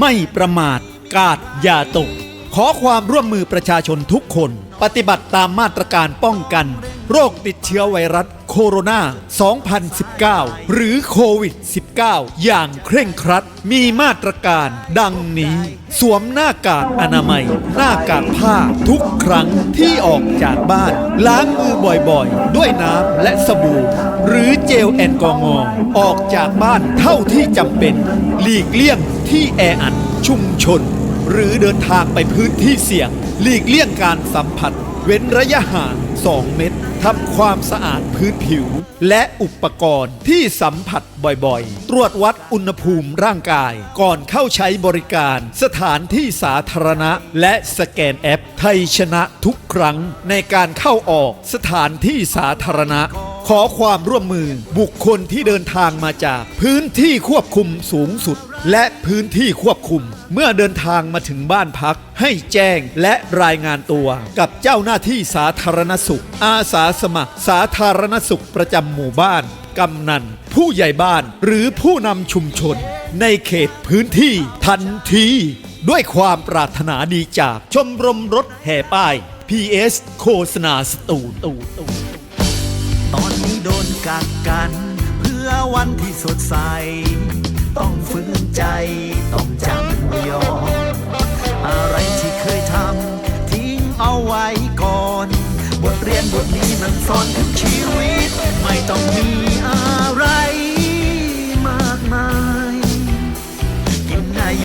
ไม่ประมาทกาดอย่าตก ขอความร่วมมือประชาชนทุกคน ปฏิบัติตามมาตรการป้องกัน โรคติดเชื้อไวรัสโคโรนา 2019 หรือโควิด -19 อย่างเคร่งครัด มีมาตรการดังนี้ สวมหน้ากากอนามัย หน้ากากผ้าทุกครั้งที่ออกจากบ้าน ล้างมือบ่อยๆ ด้วยน้ำและสบู่ หรือเจลแอลกอฮอล์ออกจากบ้านเท่าที่จำเป็น หลีกเลี่ยงที่แออัดชุมชน หรือเดินทางไปพื้นที่เสี่ยง หลีกเลี่ยงการสัมผัส เว้นระยะห่าง 2 เมตรทำความสะอาดพื้นผิว และอุปกรณ์ที่สัมผัสบ่อยๆ ตรวจวัดอุณหภูมิร่างกาย ก่อนเข้าใช้บริการ สถานที่สาธารณะ และสแกนแอปไทยชนะทุกครั้งในการเข้าออกสถานที่สาธารณะ ขอความร่วมมือบุคคลที่เดินทางมาจาก พื้นที่ควบคุมสูงสุด และพื้นที่ควบคุม เมื่อเดินทางมาถึงบ้านพัก ให้แจ้งและรายงานตัว กับเจ้าหน้าที่สาธารณสุข อาสาสมัคร สาธารณสุขประจำหมู่บ้าน กำนัน ผู้ใหญ่บ้านหรือผู้นำชุมชน ในเขตพื้นที่ทันที ด้วยความปรารถนาดีจากชมรมรถแห่ป้าย PS โฆษณาสตูตูต ตอนนี้โดนกักกัน เพื่อวันที่สดใส ต้องฝืนใจ ต้องจำยอมอะไรที่เคยทำทิ้งเอาไว้ก่อน บทเรียนบทนี้มันสอนถึงชีวิต ไม่ต้องมี